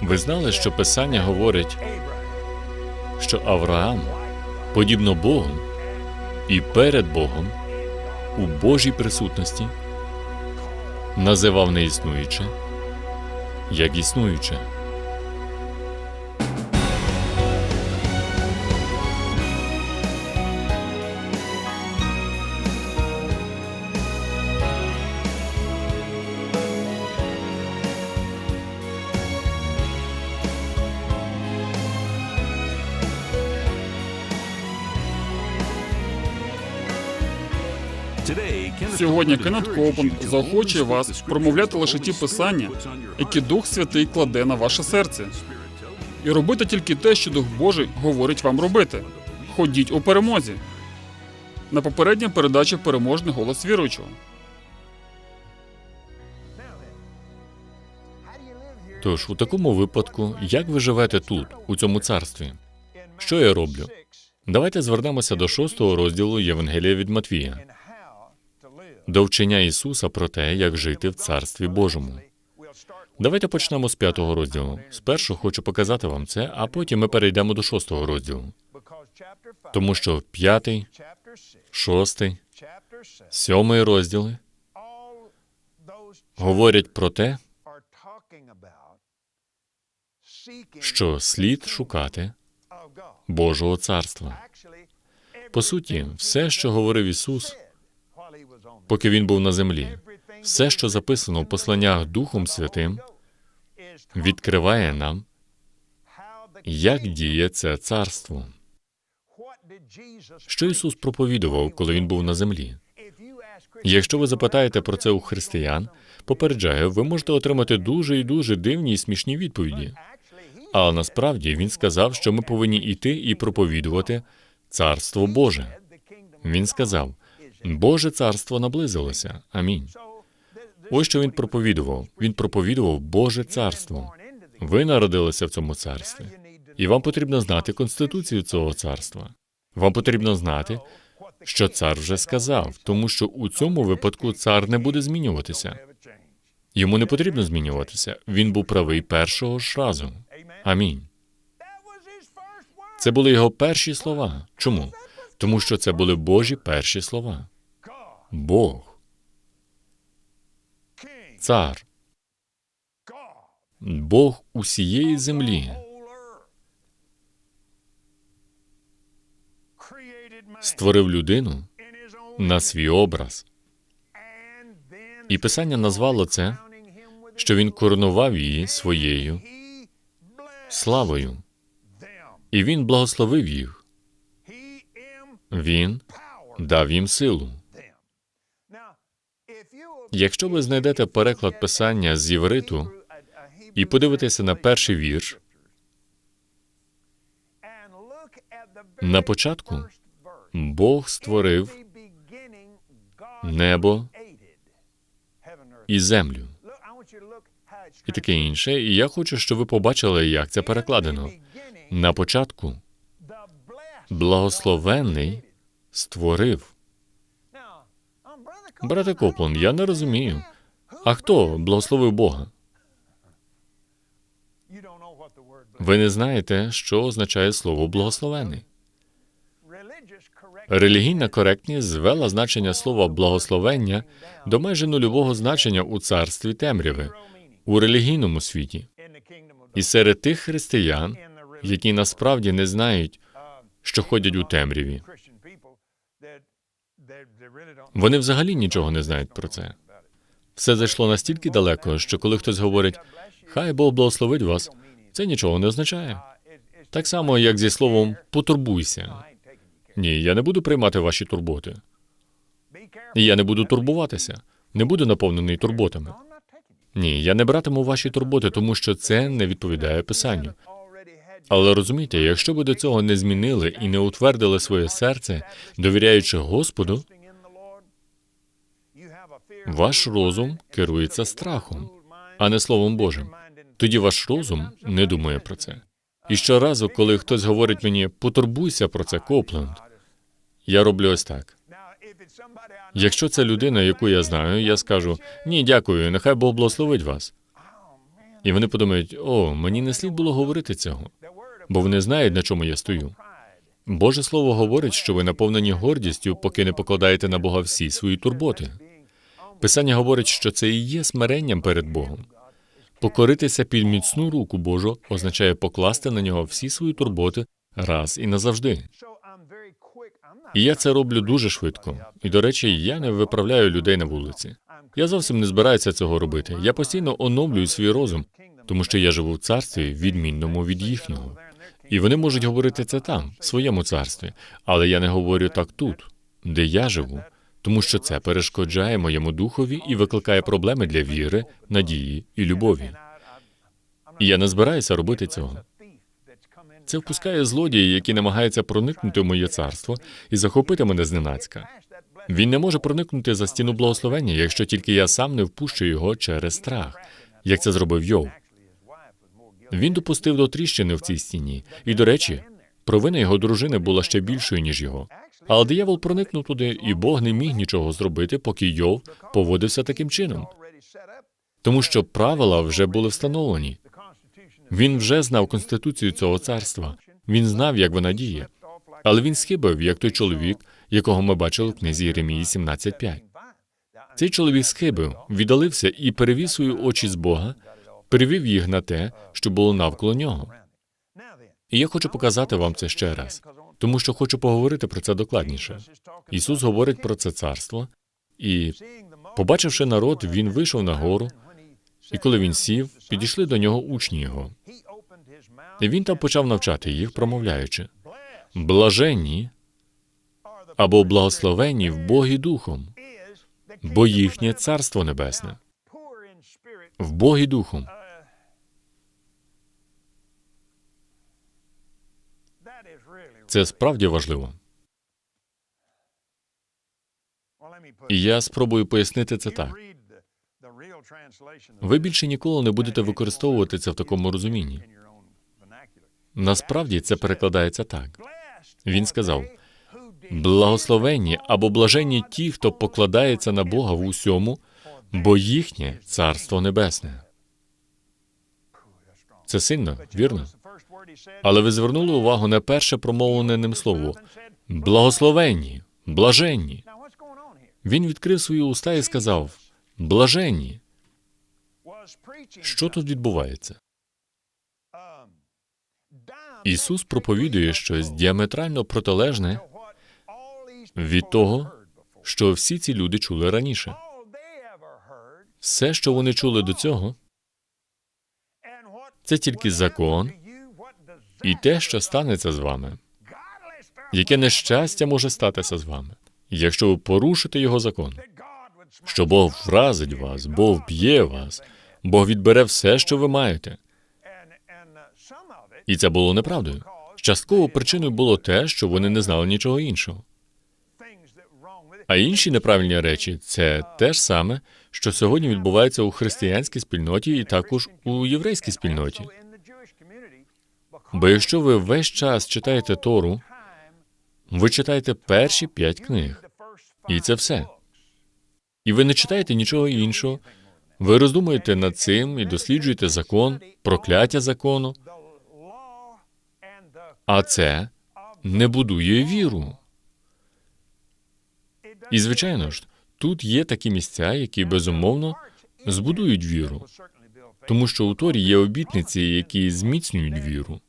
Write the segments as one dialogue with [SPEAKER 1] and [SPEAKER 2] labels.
[SPEAKER 1] Ви знали, що Писання говорить, що Авраам, подібно Богу, і перед Богом у Божій присутності називав неіснуюче як існуюче.
[SPEAKER 2] Сьогодні Кеннет Копен заохочує вас промовляти лише ті писання, які Дух Святий кладе на ваше серце. І робити тільки те, що Дух Божий говорить вам робити. Ходіть у перемозі. На попередній передачі переможний голос віруючого.
[SPEAKER 1] Тож, у такому випадку, як ви живете тут, у цьому царстві? Що я роблю? Давайте звернемося до шостого розділу Євангелія від Матвія, до вчення Ісуса про те, як жити в Царстві Божому. Давайте почнемо з п'ятого розділу. Спершу хочу показати вам це, а потім ми перейдемо до шостого розділу. Тому що п'ятий, шостий, сьомий розділи говорять про те, що слід шукати Божого царства. По суті, все, що говорив Ісус, поки він був на землі, все, що записано в посланнях Духом Святим, відкриває нам, як діє це царство. Що Ісус проповідував, коли він був на землі? Якщо ви запитаєте про це у християн, попереджаю, ви можете отримати дуже і дуже дивні і смішні відповіді. Але насправді він сказав, що ми повинні йти і проповідувати царство Боже. Він сказав: Боже царство наблизилося. Амінь. Ось що він проповідував. Він проповідував Боже царство. Ви народилися в цьому царстві, і вам потрібно знати конституцію цього царства. Вам потрібно знати, що цар вже сказав, тому що у цьому випадку цар не буде змінюватися. Йому не потрібно змінюватися. Він був правий першого ж разу. Амінь. Це були його перші слова. Чому? Тому що це були Божі перші слова. Бог, цар, Бог усієї землі створив людину на свій образ. І Писання назвало це, що він коронував її своєю славою, і він благословив їх. Він дав їм силу. Якщо ви знайдете переклад писання з євриту і подивитеся на перший вірш, на початку Бог створив небо і землю, і таке інше. І я хочу, щоб ви побачили, як це перекладено. На початку благословенний створив. Брате Коплан, я не розумію. А хто благословив Бога? Ви не знаєте, що означає слово благословений. Релігійна коректність звела значення слова благословення до майже нульового значення у царстві темряви у релігійному світі. І серед тих християн, які насправді не знають, що ходять у темряві, вони взагалі нічого не знають про це. Все зайшло настільки далеко, що коли хтось говорить Хай Бог благословить вас, це нічого не означає. Так само, як зі словом потурбуйся. Ні, я не буду приймати ваші турботи. Я не буду турбуватися, не буду наповнений турботами. Ні, я не братиму ваші турботи, тому що це не відповідає писанню. Але розумієте, якщо ви до цього не змінили і не утвердили своє серце, довіряючи Господу, ваш розум керується страхом, а не Словом Божим. Тоді ваш розум не думає про це. І щоразу, коли хтось говорить мені, потурбуйся про це, Копленд, я роблю ось так. Якщо це людина, яку я знаю, я скажу ні, дякую, нехай Бог благословить вас. І вони подумають: о, мені не слід було говорити цього, бо вони знають, на чому я стою. Боже Слово говорить, що ви наповнені гордістю, поки не покладаєте на Бога всі свої турботи. Писання говорить, що це і є смиренням перед Богом. Покоритися під міцну руку Божу означає покласти на нього всі свої турботи раз і назавжди. І я це роблю дуже швидко. І, до речі, я не виправляю людей на вулиці. Я зовсім не збираюся цього робити. Я постійно оновлюю свій розум, тому що я живу в царстві, відмінному від їхнього. І вони можуть говорити це там, в своєму царстві, але я не говорю так тут, де я живу, тому що це перешкоджає моєму духові і викликає проблеми для віри, надії і любові. І я не збираюся робити цього. Це впускає злодії, які намагаються проникнути в моє царство і захопити мене зненацька. Він не може проникнути за стіну благословення, якщо тільки я сам не впущу його через страх, як це зробив Йов. Він допустив до тріщини в цій стіні, і, до речі, провина його дружини була ще більшою, ніж його. Але диявол проникнув туди, і Бог не міг нічого зробити, поки Йов поводився таким чином, тому що правила вже були встановлені. Він вже знав конституцію цього царства. Він знав, як вона діє. Але він схибив, як той чоловік, якого ми бачили в книзі Єремії 17.5. Цей чоловік схибив, віддалився і перевів свої очі з Бога, перевів їх на те, що було навколо нього. І я хочу показати вам це ще раз, тому що хочу поговорити про це докладніше. Ісус говорить про це царство, і, побачивши народ, він вийшов на гору, і коли він сів, підійшли до нього учні його. І він там почав навчати їх, промовляючи: блаженні або благословенні в Богі Духом, бо їхнє царство небесне, в Богі Духом. Це справді важливо. І я спробую пояснити це так. Ви більше ніколи не будете використовувати це в такому розумінні. Насправді це перекладається так. Він сказав: благословенні або блаженні ті, хто покладається на Бога в усьому, бо їхнє царство небесне. Це сильно, вірно? Але ви звернули увагу на перше промовлене ним слово благословенні, блаженні. Він відкрив свої уста і сказав: блаженні. Що тут відбувається? Ісус проповідує щось діаметрально протилежне від того, що всі ці люди чули раніше. Все, що вони чули до цього, це тільки закон і те, що станеться з вами. Яке нещастя може статися з вами, якщо ви порушите його закон? Що Бог вразить вас, Бог б'є вас, Бог відбере все, що ви маєте. І це було неправдою. Частково причиною було те, що вони не знали нічого іншого. А інші неправильні речі це те ж саме, що сьогодні відбувається у християнській спільноті і також у єврейській спільноті. Бо якщо ви весь час читаєте Тору, ви читаєте перші п'ять книг, і це все. І ви не читаєте нічого іншого. Ви роздумуєте над цим і досліджуєте закон, прокляття закону, а це не будує віру. І, звичайно ж, тут є такі місця, які безумовно збудують віру, тому що у Торі є обітниці, які зміцнюють віру.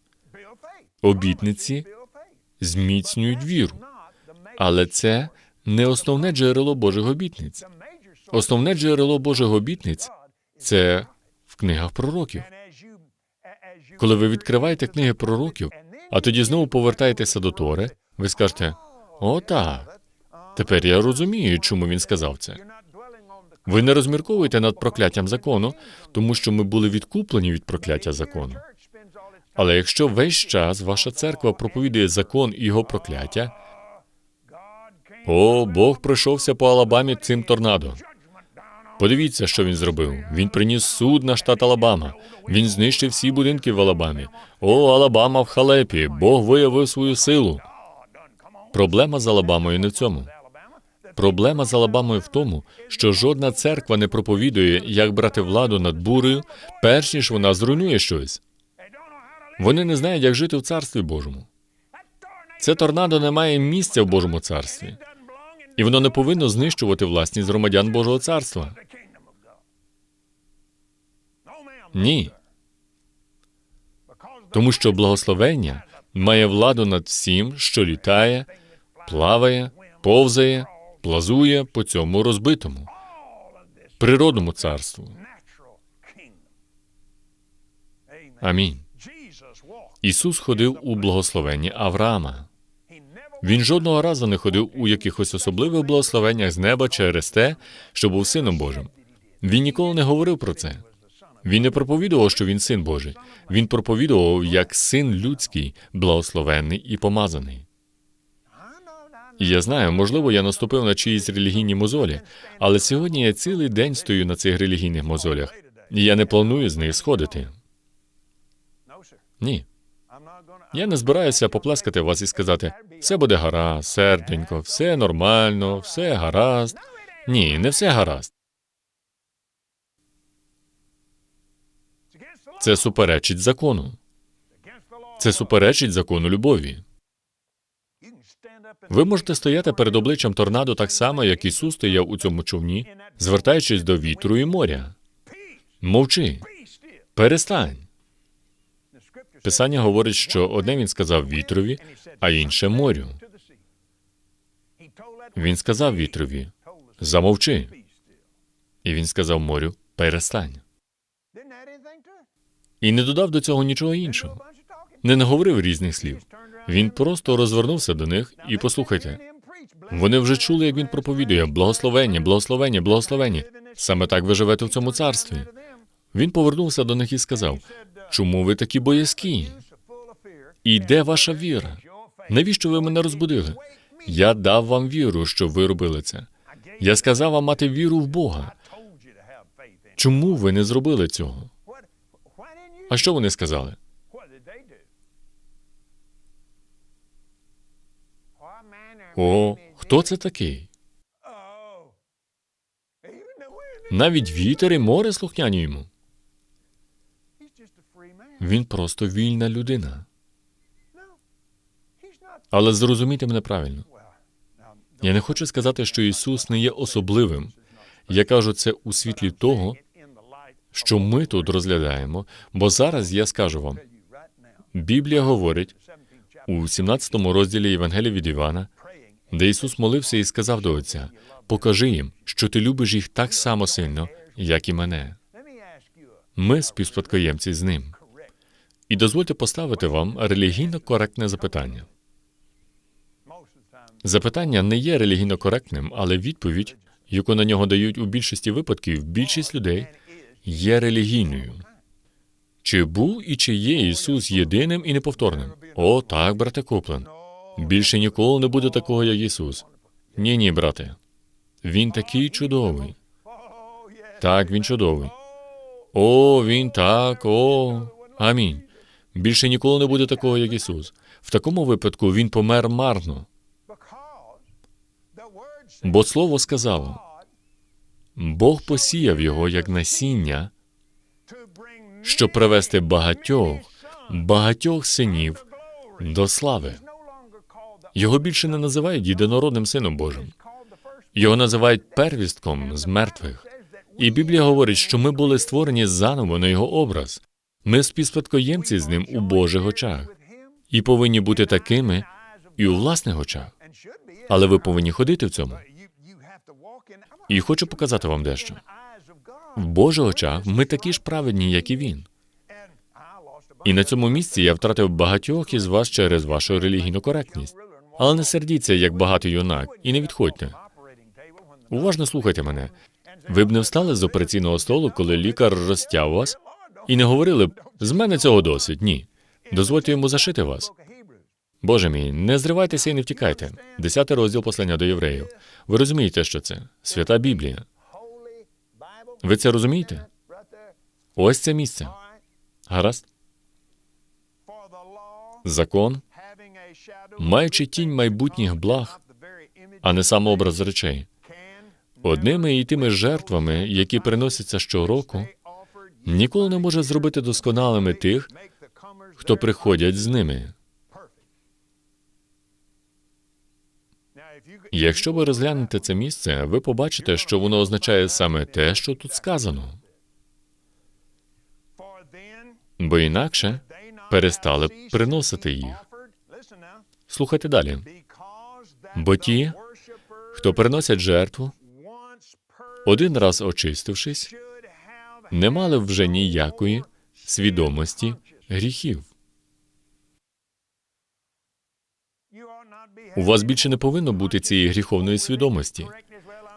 [SPEAKER 1] Обітниці зміцнюють віру, але це не основне джерело Божих обітниць. Основне джерело Божих обітниць це в книгах пророків. Коли ви відкриваєте книги пророків, а тоді знову повертаєтеся до Тори, ви скажете: о, так, тепер я розумію, чому він сказав це. Ви не розмірковуєте над прокляттям закону, тому що ми були відкуплені від прокляття закону. Але якщо весь час ваша церква проповідує закон і його прокляття, о, Бог пройшовся по Алабамі цим торнадо. Подивіться, що він зробив. Він приніс суд на штат Алабама. Він знищив всі будинки в Алабамі. О, Алабама в халепі. Бог виявив свою силу. Проблема з Алабамою не в цьому. Проблема з Алабамою в тому, що жодна церква не проповідує, як брати владу над бурею, перш ніж вона зруйнує щось. Вони не знають, як жити в царстві Божому. Це торнадо не має місця в Божому царстві, і воно не повинно знищувати власність громадян Божого царства. Ні. Тому що благословення має владу над всім, що літає, плаває, повзає, плазує по цьому розбитому природному царству. Амінь. Ісус ходив у благословенні Авраама. Він жодного разу не ходив у якихось особливих благословеннях з неба через те, що був сином Божим. Він ніколи не говорив про це. Він не проповідував, що він син Божий. Він проповідував як син людський, благословенний і помазаний. І я знаю, можливо, я наступив на чиїсь релігійні мозолі, але сьогодні я цілий день стою на цих релігійних мозолях, і я не планую з них сходити. Ні. Я не збираюся поплескати вас і сказати, все буде гаразд, серденько, все нормально, все гаразд. Ні, не все гаразд. Це суперечить закону. Це суперечить закону любові. Ви можете стояти перед обличчям торнадо так само, як Ісус стояв у цьому човні, звертаючись до вітру і моря. Мовчи, перестань. Писання говорить, що одне він сказав вітрові, а інше морю. Він сказав вітрові замовчи. І він сказав морю перестань. І не додав до цього нічого іншого. Не наговорив різних слів. Він просто розвернувся до них і послухайте. Вони вже чули, як він проповідує благословення, благословення, благословення. Саме так ви живете в цьому царстві. Він повернувся до них і сказав: Чому ви такі боязкі? І де ваша віра? Навіщо ви мене розбудили? Я дав вам віру, щоб ви робили це. Я сказав вам мати віру в Бога. Чому ви не зробили цього? А що вони сказали? О, хто це такий? Навіть вітер і море слухняні йому. Він просто вільна людина. Але зрозумійте мене правильно. Я не хочу сказати, що Ісус не є особливим. Я кажу це у світлі того, що ми тут розглядаємо, бо зараз я скажу вам. Біблія говорить у 17 розділі Євангелія від Івана, де Ісус молився і сказав до Отця: Покажи їм, що ти любиш їх так само сильно, як і мене. Ми співспадкоємці з ним. І дозвольте поставити вам релігійно коректне запитання. Запитання не є релігійно коректним, але відповідь, яку на нього дають у більшості випадків, більшість людей є релігійною. Чи був і чи є Ісус єдиним і неповторним? О, так, брате Коплен. Більше ніколи не буде такого, як Ісус. Ні, ні, брате. Він такий чудовий. Так, він чудовий. О, він так, о. Амінь. Більше ніколи не буде такого, як Ісус. В такому випадку він помер марно. Бо слово сказало: Бог посіяв його як насіння, щоб привести багатьох, багатьох синів до слави. Його більше не називають єдинородним сином Божим. Його називають первістком з мертвих. І Біблія говорить, що ми були створені заново на його образ. Ми співспадкоємці з ним у Божих очах і повинні бути такими і у власних очах. Але ви повинні ходити в цьому. І хочу показати вам дещо. В Божих очах ми такі ж праведні, як і він. І на цьому місці я втратив багатьох із вас через вашу релігійну коректність. Але не сердіться, як багатий юнак, і не відходьте. Уважно слухайте мене. Ви б не встали з операційного столу, коли лікар розтяв вас, і не говорили б з мене цього досить. Ні. Дозвольте йому зашити вас. Боже мій, не зривайтеся і не втікайте. Десятий розділ послання до євреїв. Ви розумієте, що це? Свята Біблія. Ви це розумієте? Ось це місце. Гаразд? Закон, маючи тінь майбутніх благ, а не сам образ речей. Одними і тими жертвами, які приносяться щороку, ніколи не може зробити досконалими тих, хто приходять з ними. Якщо ви розглянете це місце, ви побачите, що воно означає саме те, що тут сказано, бо інакше перестали б приносити їх. Слухайте далі. Бо ті, хто приносять жертву, один раз очистившись, не мали вже ніякої свідомості гріхів. У вас більше не повинно бути цієї гріховної свідомості,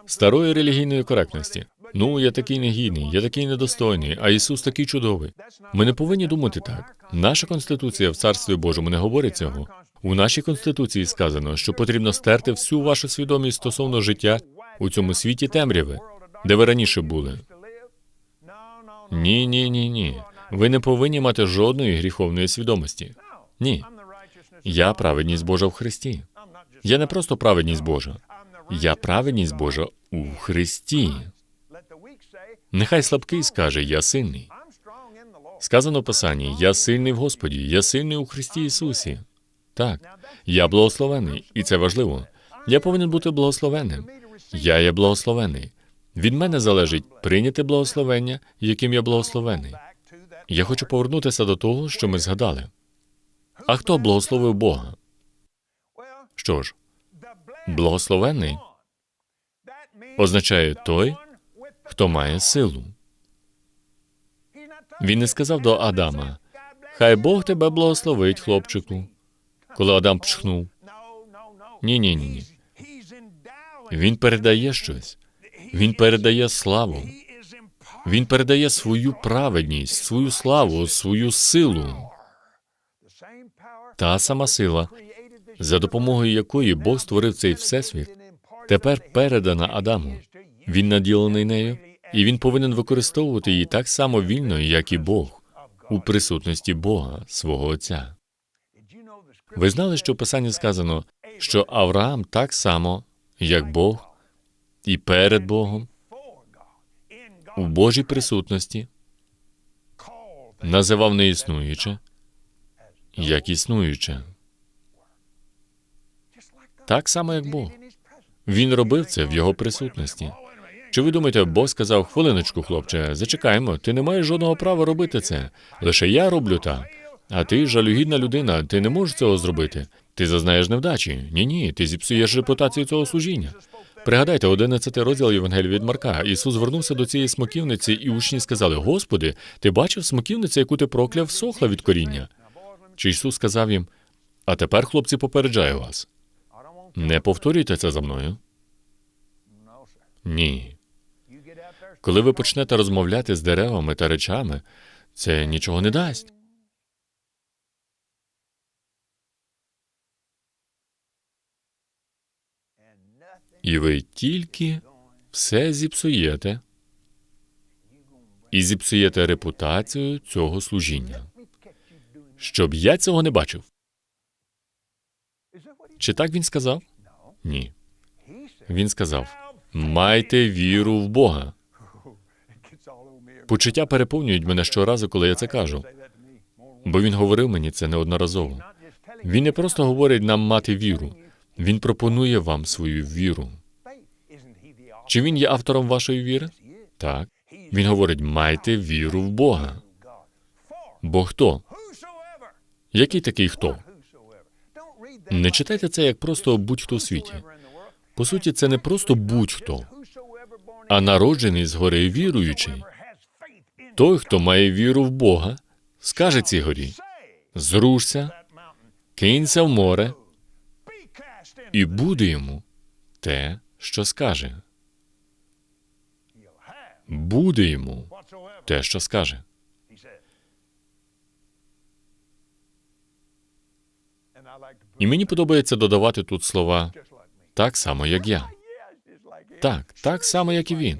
[SPEAKER 1] старої релігійної коректності. Ну, я такий негідний, я такий недостойний, а Ісус такий чудовий. Ми не повинні думати так. Наша конституція в Царстві Божому не говорить цього. У нашій конституції сказано, що потрібно стерти всю вашу свідомість стосовно життя у цьому світі темряви, де ви раніше були. Ні, ні, ні, ні. Ви не повинні мати жодної гріховної свідомості. Ні. Я праведність Божа в Христі. Я не просто праведність Божа. Я праведність Божа у Христі. Нехай слабкий скаже, я сильний. Сказано в Писанні, я сильний в Господі, я сильний у Христі Ісусі. Так, я благословений, і це важливо. Я повинен бути благословенним. Я є благословений. Від мене залежить прийняти благословення, яким я благословений. Я хочу повернутися до того, що ми згадали. А хто благословив Бога? Що ж, благословений означає той, хто має силу. Він не сказав до Адама: Хай Бог тебе благословить, хлопчику, коли Адам пшхнув. Ні, ні, ні, ні. Він передає щось. Він передає славу. Він передає свою праведність, свою славу, свою силу. Та сама сила, за допомогою якої Бог створив цей всесвіт, тепер передана Адаму. Він наділений нею, і він повинен використовувати її так само вільно, як і Бог, у присутності Бога, свого Отця. Ви знали, що в Писанні сказано, що Авраам так само, як Бог, і перед Богом, у Божій присутності, називав неіснуюче, як існуюче. Так само, як Бог. Він робив це в його присутності. Чи ви думаєте, Бог сказав, хвилиночку, хлопче, зачекаємо, ти не маєш жодного права робити це. Лише я роблю так. А ти жалюгідна людина, ти не можеш цього зробити. Ти зазнаєш невдачі. Ні, ні, ти зіпсуєш репутацію цього служіння. Пригадайте, 11 розділ Євангелія від Марка. Ісус звернувся до цієї смоківниці, і учні сказали: Господи, ти бачив смоківницю, яку ти прокляв, сохла від коріння. Чи Ісус сказав їм: А тепер, хлопці, попереджаю вас. Не повторюйте це за мною. Ні. Коли ви почнете розмовляти з деревами та речами, це нічого не дасть. І ви тільки все зіпсуєте і зіпсуєте репутацію цього служіння. Щоб я цього не бачив. Чи так він сказав? Ні. Він сказав: майте віру в Бога. Почуття переповнюють мене щоразу, коли я це кажу. Бо він говорив мені це неодноразово. Він не просто говорить нам мати віру, він пропонує вам свою віру. Чи він є автором вашої віри? Так. Він говорить: майте віру в Бога. Бо хто? Який такий хто? Не читайте це як просто будь-хто у світі. По суті, це не просто будь-хто, а народжений згори віруючий. Той, хто має віру в Бога, скаже цій горі: зрушся, кинься в море, і буде йому те, що скаже. Буде йому те, що скаже. І мені подобається додавати тут слова так само, як я. Так, так само, як і він.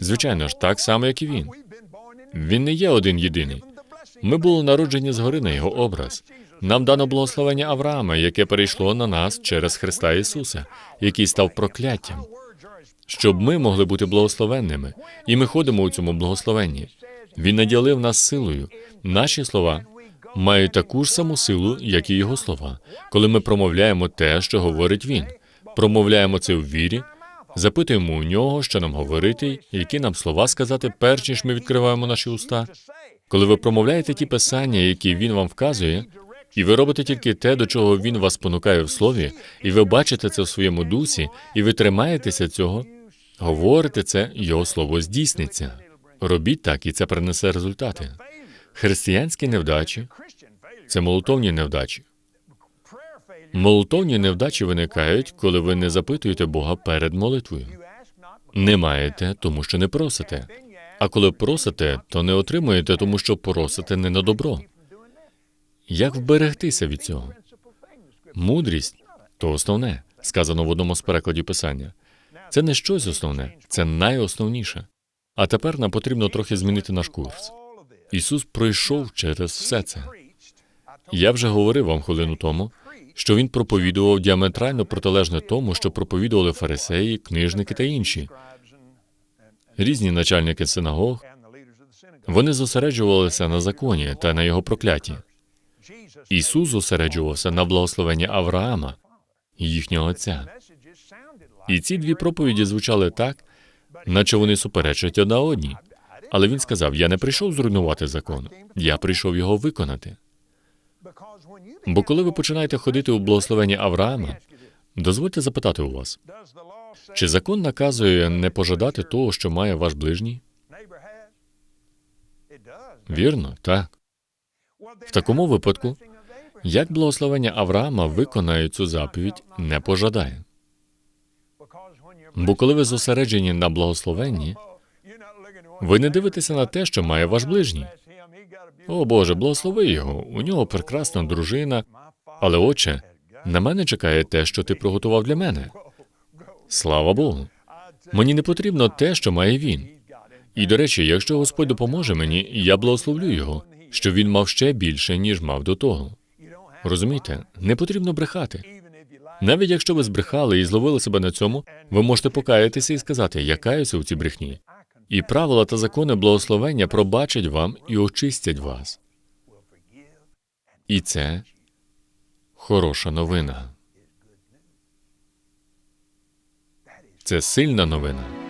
[SPEAKER 1] Звичайно ж, так само, як і він. Він не є один єдиний. Ми були народжені згори на його образ. Нам дано благословення Авраама, яке перейшло на нас через Христа Ісуса, який став прокляттям, щоб ми могли бути благословенними. І ми ходимо у цьому благословенні. Він наділив нас силою. Наші слова мають таку ж саму силу, як і його слова, коли ми промовляємо те, що говорить він. Промовляємо це в вірі, запитуємо у нього, що нам говорити, які нам слова сказати, перш ніж ми відкриваємо наші уста. Коли ви промовляєте ті писання, які він вам вказує, і ви робите тільки те, до чого він вас спонукає в слові, і ви бачите це в своєму дусі, і ви тримаєтеся цього, говорите це, його слово здійсниться. Робіть так, і це принесе результати. Християнські невдачі це молотовні невдачі. Молотовні невдачі виникають, коли ви не запитуєте Бога перед молитвою. Не маєте, тому що не просите. А коли просите, то не отримуєте, тому що просите не на добро. Як вберегтися від цього? Мудрість то основне, сказано в одному з перекладів писання. Це не щось основне, це найосновніше. А тепер нам потрібно трохи змінити наш курс. Ісус пройшов через все це. Я вже говорив вам хвилину тому, що він проповідував діаметрально протилежне тому, що проповідували фарисеї, книжники та інші. Різні начальники синагог вони зосереджувалися на законі та на його прокляті. Ісус зосереджувався на благословенні Авраама, їхнього отця. І ці дві проповіді звучали так, наче вони суперечать одна одній. Але він сказав: Я не прийшов зруйнувати закон, я прийшов його виконати. Бо коли ви починаєте ходити у благословенні Авраама, дозвольте запитати у вас, чи закон наказує не пожадати того, що має ваш ближній? Вірно, так. В такому випадку, як благословення Авраама виконає цю заповідь, не пожадає. Бо коли ви зосереджені на благословенні, ви не дивитеся на те, що має ваш ближній. О Боже, благослови його. У нього прекрасна дружина. Але, отче, на мене чекає те, що ти приготував для мене. Слава Богу. Мені не потрібно те, що має він. І, до речі, якщо Господь допоможе мені, я благословлю його, що він мав ще більше, ніж мав до того. Розумієте, не потрібно брехати. Навіть якщо ви збрехали і зловили себе на цьому, ви можете покаятися і сказати, я каюся у цій брехні. І правила та закони благословення пробачать вам і очистять вас. І це хороша новина. Це сильна новина.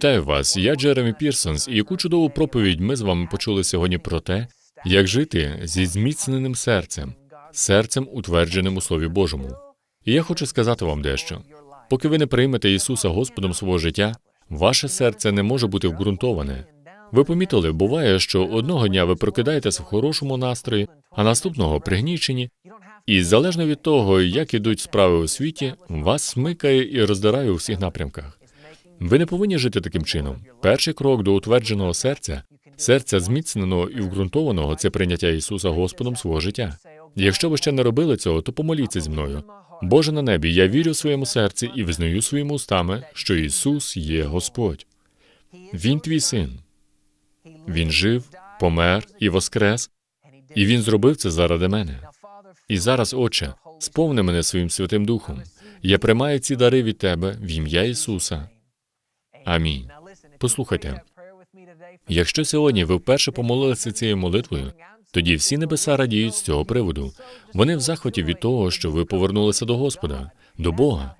[SPEAKER 1] Вітаю вас. Я Джеремі Пірсонс, і яку чудову проповідь ми з вами почули сьогодні про те, як жити зі зміцненим серцем, серцем, утвердженим у Слові Божому. І я хочу сказати вам дещо. Поки ви не приймете Ісуса Господом свого життя, ваше серце не може бути вґрунтоване. Ви помітили, буває, що одного дня ви прокидаєтеся в хорошому настрої, а наступного пригнічені, і залежно від того, як ідуть справи у світі, вас смикає і роздирає у всіх напрямках. Ви не повинні жити таким чином. Перший крок до утвердженого серця, серця зміцненого і вґрунтованого це прийняття Ісуса Господом свого життя. Якщо ви ще не робили цього, то помоліться зі мною. Боже на небі, я вірю своєму серці і визнаю своїми устами, що Ісус є Господь. Він твій син. Він жив, помер і воскрес, і Він зробив це заради мене. І зараз, Отче, сповни мене своїм Святим Духом. Я приймаю ці дари від Тебе в ім'я Ісуса. Амінь. Послухайте, якщо сьогодні ви вперше помолилися цією молитвою, тоді всі небеса радіють з цього приводу. Вони в захваті від того, що ви повернулися до Господа, до Бога.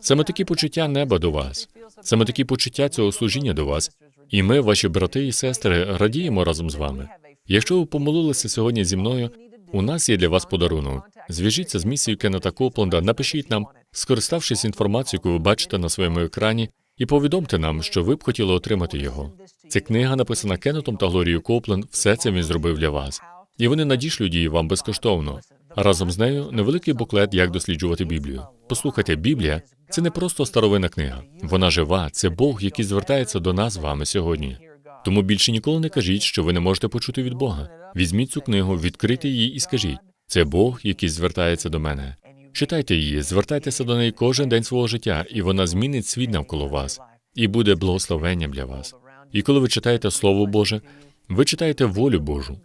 [SPEAKER 1] Саме такі почуття неба до вас, саме такі почуття цього служіння до вас. І ми, ваші брати і сестри, радіємо разом з вами. Якщо ви помолилися сьогодні зі мною, у нас є для вас подарунок. Зв'яжіться з місією Кеннета Копланда, напишіть нам, скориставшись інформацією, яку ви бачите на своєму екрані, і повідомте нам, що ви б хотіли отримати його. Ця книга написана Кеннетом та Глорією Копленд. Все це він зробив для вас. І вони надішлють її вам безкоштовно. А разом з нею невеликий буклет, як досліджувати Біблію. Послухайте, Біблія це не просто старовинна книга. Вона жива, це Бог, який звертається до нас з вами сьогодні. Тому більше ніколи не кажіть, що ви не можете почути від Бога. Візьміть цю книгу, відкрийте її і скажіть: це Бог, який звертається до мене. Читайте її, звертайтеся до неї кожен день свого життя, і вона змінить світ навколо вас і буде благословенням для вас. І коли ви читаєте Слово Боже, ви читаєте волю Божу.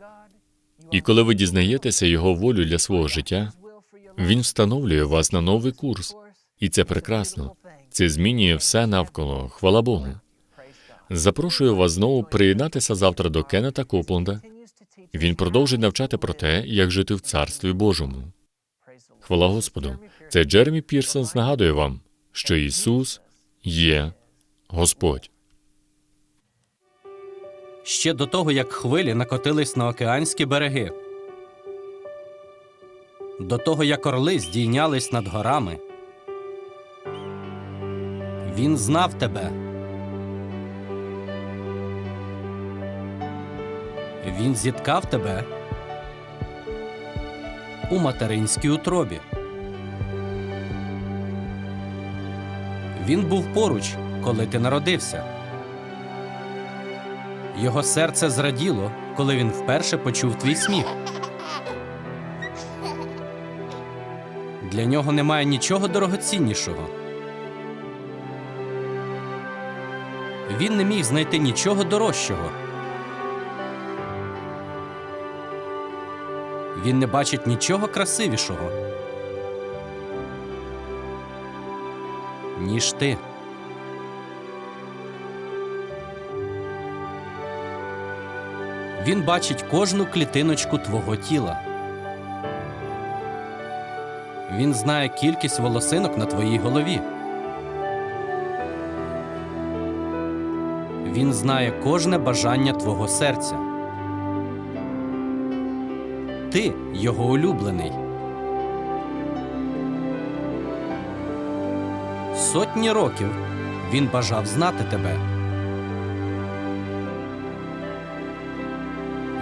[SPEAKER 1] І коли ви дізнаєтеся Його волю для свого життя, Він встановлює вас на новий курс. І це прекрасно. Це змінює все навколо. Хвала Богу. Запрошую вас знову приєднатися завтра до Кеннета Копленда. Він продовжить навчати про те, як жити в Царстві Божому. Хвала Господу. Це Джеремі Пірсонс нагадує вам, що Ісус є Господь.
[SPEAKER 3] ще до того, як хвилі накотились на океанські береги, до того, як орли здійнялись над горами. Він знав тебе. Він зіткав тебе у материнській утробі. Він був поруч, коли ти народився. Його серце зраділо, коли він вперше почув твій сміх. Для нього немає нічого дорогоціннішого. Він не міг знайти нічого дорожчого. Він не бачить нічого красивішого, ніж ти. Він бачить кожну клітиночку твого тіла. Він знає кількість волосинок на твоїй голові. Він знає кожне бажання твого серця. Ти його улюблений. Сотні років він бажав знати тебе.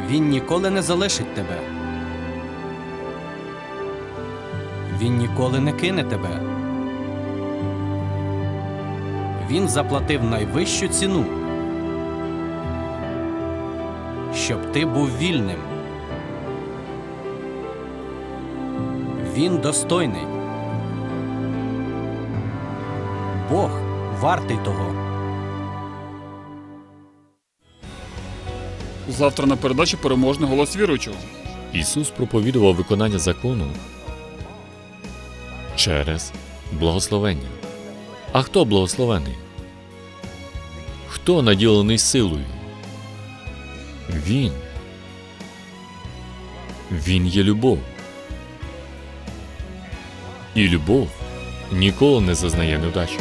[SPEAKER 3] Він ніколи не залишить тебе. Він ніколи не кине тебе. Він заплатив найвищу ціну, щоб ти був вільним. Він достойний. Бог вартий того.
[SPEAKER 2] Завтра на передачі переможний голос віруючого.
[SPEAKER 1] Ісус проповідував виконання закону через благословення. А хто благословений? Хто наділений силою? Він. Він є любов. І любов ніколи не зазнає невдачі.